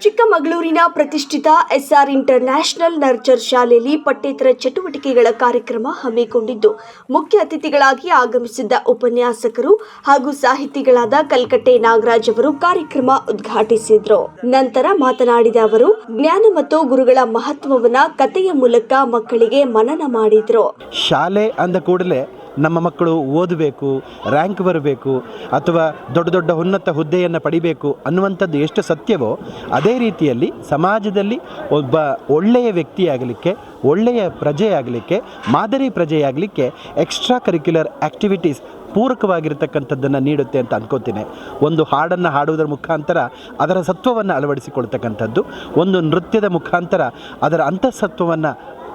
ಚಿಕ್ಕಮಗಳೂರಿನ ಪ್ರತಿಷ್ಠಿತ S R international nurture ಶಾಲೆಯಲ್ಲಿ ಪಠ್ಯೇತರ ಚಟುವಟಿಕೆಗಳ ಕಾರ್ಯಕ್ರಮ ಹಮ್ಮಿಕೊಂಡಿದ್ದು, ಮುಖ್ಯ ಅತಿಥಿಗಳಾಗಿ ಆಗಮಿಸಿದ್ದ ಉಪನ್ಯಾಸಕರು ಹಾಗೂ ಸಾಹಿತಿಗಳಾದ ಕಲ್ಕಟ್ಟೆ ನಾಗರಾಜ್ ಅವರು ಕಾರ್ಯಕ್ರಮ ಉದ್ಘಾಟಿಸಿದ್ರು. ನಂತರ ಮಾತನಾಡಿದ ಅವರು, ಜ್ಞಾನ ಮತ್ತು ಗುರುಗಳ ಮಹತ್ವವನ್ನ ಕಥೆಯ ಮೂಲಕ ಮಕ್ಕಳಿಗೆ ಮನನ ಮಾಡಿದ್ರು. ಶಾಲೆ ಅಂದ ಕೂಡಲೇ ನಮ್ಮ ಮಕ್ಕಳು ಓದಬೇಕು ರ್ಯಾಂಕ್ ಬರಬೇಕು, ಅಥವಾ ದೊಡ್ಡ ದೊಡ್ಡ ಉನ್ನತ ಹುದ್ದೆಯನ್ನು ಪಡಿಬೇಕು ಅನ್ನುವಂಥದ್ದು ಎಷ್ಟು ಸತ್ಯವೋ, ಅದೇ ರೀತಿಯಲ್ಲಿ ಸಮಾಜದಲ್ಲಿ ಒಬ್ಬ ಒಳ್ಳೆಯ ವ್ಯಕ್ತಿಯಾಗಲಿಕ್ಕೆ, ಒಳ್ಳೆಯ ಪ್ರಜೆಯಾಗಲಿಕ್ಕೆ, ಮಾದರಿ ಪ್ರಜೆಯಾಗಲಿಕ್ಕೆ ಎಕ್ಸ್ಟ್ರಾ ಕರಿಕ್ಯುಲರ್ ಆ್ಯಕ್ಟಿವಿಟೀಸ್ ಪೂರಕವಾಗಿರ್ತಕ್ಕಂಥದ್ದನ್ನು ನೀಡುತ್ತೆ ಅಂತ ಅನ್ಕೋತೀನಿ. ಒಂದು ಹಾಡನ್ನು ಹಾಡುವುದರ ಮುಖಾಂತರ ಅದರ ಸತ್ವವನ್ನು ಅಳವಡಿಸಿಕೊಳ್ತಕ್ಕಂಥದ್ದು, ಒಂದು ನೃತ್ಯದ ಮುಖಾಂತರ ಅದರ ಅಂತಃಸತ್ವವನ್ನು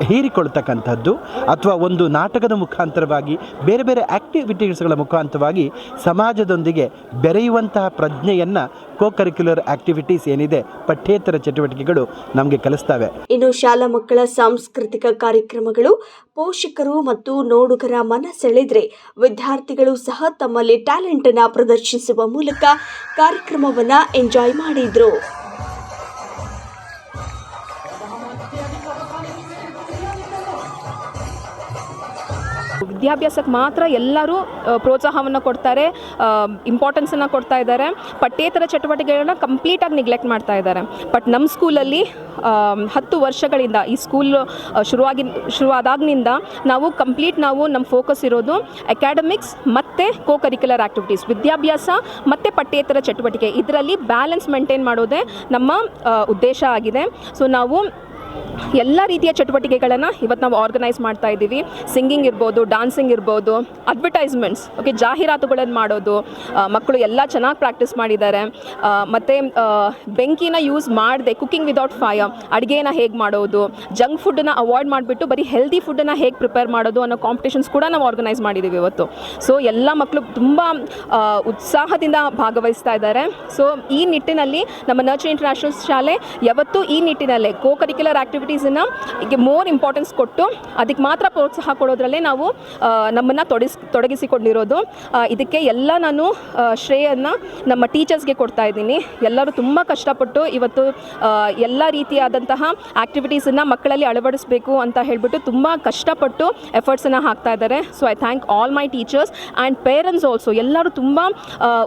ಹೀರಿಕೊಳ್ತಕ್ಕಂಥದ್ದು ಅಥವಾ ಒಂದು ನಾಟಕದ ಮುಖಾಂತರವಾಗಿ ಬೇರೆ ಬೇರೆ ಆ್ಯಕ್ಟಿವಿಟೀಸ್ಗಳ ಮುಖಾಂತರವಾಗಿ ಸಮಾಜದೊಂದಿಗೆ ಬೆರೆಯುವಂತಹ ಪ್ರಜ್ಞೆಯನ್ನು ಕೋ ಕರಿಕ್ಯುಲರ್ ಆ್ಯಕ್ಟಿವಿಟೀಸ್ ಏನಿದೆ, ಪಠ್ಯೇತರ ಚಟುವಟಿಕೆಗಳು ನಮಗೆ ಕಲಿಸ್ತವೆ. ಇನ್ನು ಶಾಲಾ ಮಕ್ಕಳ ಸಾಂಸ್ಕೃತಿಕ ಕಾರ್ಯಕ್ರಮಗಳು, ಪೋಷಕರು ಮತ್ತು ನೋಡುಗರ ಮನ ಸೆಳೆದ್ರೆ ವಿದ್ಯಾರ್ಥಿಗಳು ಸಹ ತಮ್ಮಲ್ಲಿ ಟ್ಯಾಲೆಂಟ್ ಅನ್ನ ಪ್ರದರ್ಶಿಸುವ ಮೂಲಕ ಕಾರ್ಯಕ್ರಮವನ್ನ ಎಂಜಾಯ್ ಮಾಡಿದ್ರು. ವಿದ್ಯಾಭ್ಯಾಸಕ್ಕೆ ಮಾತ್ರ ಎಲ್ಲರೂ ಪ್ರೋತ್ಸಾಹವನ್ನು ಕೊಡ್ತಾರೆ ಇಂಪಾರ್ಟೆನ್ಸನ್ನು ಕೊಡ್ತಾ ಇದ್ದಾರೆ. ಪಠ್ಯೇತರ ಚಟುವಟಿಕೆಗಳನ್ನ ಕಂಪ್ಲೀಟಾಗಿ ನೆಗ್ಲೆಕ್ಟ್ ಮಾಡ್ತಾ ಇದ್ದಾರೆ. ಬಟ್ ನಮ್ಮ ಸ್ಕೂಲಲ್ಲಿ ಹತ್ತು ವರ್ಷಗಳಿಂದ ಈ ಸ್ಕೂಲ್ ಶುರುವಾಗಿ, ಶುರುವಾದಾಗಿನಿಂದ ನಾವು ಕಂಪ್ಲೀಟ್ ನಾವು ನಮ್ಮ ಫೋಕಸ್ ಇರೋದು ಅಕಾಡೆಮಿಕ್ಸ್ ಮತ್ತು ಕೋ ಕರಿಕ್ಯುಲರ್ ಆ್ಯಕ್ಟಿವಿಟೀಸ್ ವಿದ್ಯಾಭ್ಯಾಸ ಮತ್ತು ಪಠ್ಯೇತರ ಚಟುವಟಿಕೆ. ಇದರಲ್ಲಿ ಬ್ಯಾಲೆನ್ಸ್ ಮೇಂಟೈನ್ ಮಾಡೋದೇ ನಮ್ಮ ಉದ್ದೇಶ ಆಗಿದೆ. ಸೊ ನಾವು ಎಲ್ಲ ರೀತಿಯ ಚಟುವಟಿಕೆಗಳನ್ನು ಇವತ್ತು ನಾವು ಆರ್ಗನೈಸ್ ಮಾಡ್ತಾ ಇದ್ದೀವಿ. ಸಿಂಗಿಂಗ್ ಇರ್ಬೋದು ಡಾನ್ಸಿಂಗ್ ಇರ್ಬೋದು ಅಡ್ವರ್ಟೈಸ್ಮೆಂಟ್ಸ್ ಓಕೆ ಜಾಹೀರಾತುಗಳನ್ನು ಮಾಡೋದು ಮಕ್ಕಳು ಎಲ್ಲ ಚೆನ್ನಾಗಿ ಪ್ರಾಕ್ಟೀಸ್ ಮಾಡಿದ್ದಾರೆ. ಮತ್ತು ಬೆಂಕಿನ ಯೂಸ್ ಮಾಡದೆ ಕುಕ್ಕಿಂಗ್ ವಿದೌಟ್ ಫೈರ್ ಅಡುಗೆನ ಹೇಗೆ ಮಾಡೋದು ಜಂಕ್ ಫುಡ್ಡನ್ನು ಅವಾಯ್ಡ್ ಮಾಡಿಬಿಟ್ಟು ಬರೀ ಹೆಲ್ದಿ ಫುಡ್ಡನ್ನು ಹೇಗೆ ಪ್ರಿಪೇರ್ ಮಾಡೋದು ಅನ್ನೋ ಕಾಂಪಿಟೇಷನ್ಸ್ ಕೂಡ ನಾವು ಆರ್ಗನೈಸ್ ಮಾಡಿದ್ದೀವಿ ಇವತ್ತು. ಸೊ ಎಲ್ಲ ಮಕ್ಕಳು ತುಂಬ ಉತ್ಸಾಹದಿಂದ ಭಾಗವಹಿಸ್ತಾ ಇದ್ದಾರೆ. ಸೊ ಈ ನಿಟ್ಟಿನಲ್ಲಿ ನಮ್ಮ ನರ್ಚರ್ ಇಂಟರ್ನ್ಯಾಷನಲ್ ಶಾಲೆ, ಯಾವತ್ತೂ ಈ ನಿಟ್ಟಿನಲ್ಲೇ ಕೋ ಕರಿಕ್ಯುಲರ್ ಆ್ಯಕ್ಟಿವಿಟೀಸನ್ನು ಈಗ ಮೋರ್ ಇಂಪಾರ್ಟೆನ್ಸ್ ಕೊಟ್ಟು ಅದಕ್ಕೆ ಮಾತ್ರ ಪ್ರೋತ್ಸಾಹ ಕೊಡೋದ್ರಲ್ಲೇ ನಾವು ನಮ್ಮನ್ನು ತೊಡಗಿಸ್ ತೊಡಗಿಸಿಕೊಂಡಿರೋದು. ಇದಕ್ಕೆ ಎಲ್ಲ ನಾನು ಶ್ರೇಯನ್ನು ನಮ್ಮ ಟೀಚರ್ಸ್ಗೆ ಕೊಡ್ತಾ ಇದ್ದೀನಿ. ಎಲ್ಲರೂ ತುಂಬ ಕಷ್ಟಪಟ್ಟು ಇವತ್ತು ಎಲ್ಲ ರೀತಿಯಾದಂತಹ ಆ್ಯಕ್ಟಿವಿಟೀಸನ್ನು ಮಕ್ಕಳಲ್ಲಿ ಅಳವಡಿಸಬೇಕು ಅಂತ ಹೇಳಿಬಿಟ್ಟು ತುಂಬ ಕಷ್ಟಪಟ್ಟು ಎಫರ್ಟ್ಸನ್ನು ಹಾಕ್ತಾ ಇದ್ದಾರೆ. So I thank all my teachers and parents also ಎಲ್ಲರೂ ತುಂಬ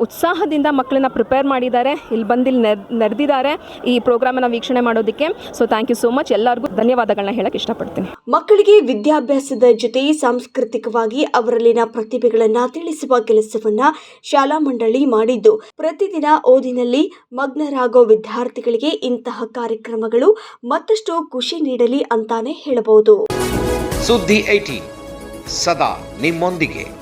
ಉತ್ಸಾಹದಿಂದ ಮಕ್ಕಳನ್ನ ಪ್ರಿಪೇರ್ ಮಾಡಿದ್ದಾರೆ. ಇಲ್ಲಿ ಬಂದಿಲ್ಲಿ ನೆರೆದಿದ್ದಾರೆ ಈ ಪ್ರೋಗ್ರಾಮನ್ನು ವೀಕ್ಷಣೆ ಮಾಡೋದಕ್ಕೆ. So thank you so much ಎಲ್ಲರಿಗೂ ಧನ್ಯವಾದಗಳನ್ನ ಹೇಳಕ್ ಇಷ್ಟಪಡ್ತೀನಿ. ಮಕ್ಕಳಿಗೆ ವಿದ್ಯಾಭ್ಯಾಸದ ಜೊತೆ ಸಾಂಸ್ಕೃತಿಕವಾಗಿ ಅವರಲ್ಲಿನ ಪ್ರತಿಭೆಗಳನ್ನ ತಿಳಿಸುವ ಕೆಲಸವನ್ನ ಶಾಲಾ ಮಂಡಳಿ ಮಾಡಿದ್ದು. ಪ್ರತಿದಿನ ಓದಿನಲ್ಲಿ ಮಗ್ನರಾಗೋ ವಿದ್ಯಾರ್ಥಿಗಳಿಗೆ ಇಂತಹ ಕಾರ್ಯಕ್ರಮಗಳು ಮತ್ತಷ್ಟು ಖುಷಿ ನೀಡಲಿ ಅಂತಾನೆ ಹೇಳಬಹುದು. ಸುದ್ದಿ ಐಟಿ ಸದಾ ನಿಮ್ಮೊಂದಿಗೆ.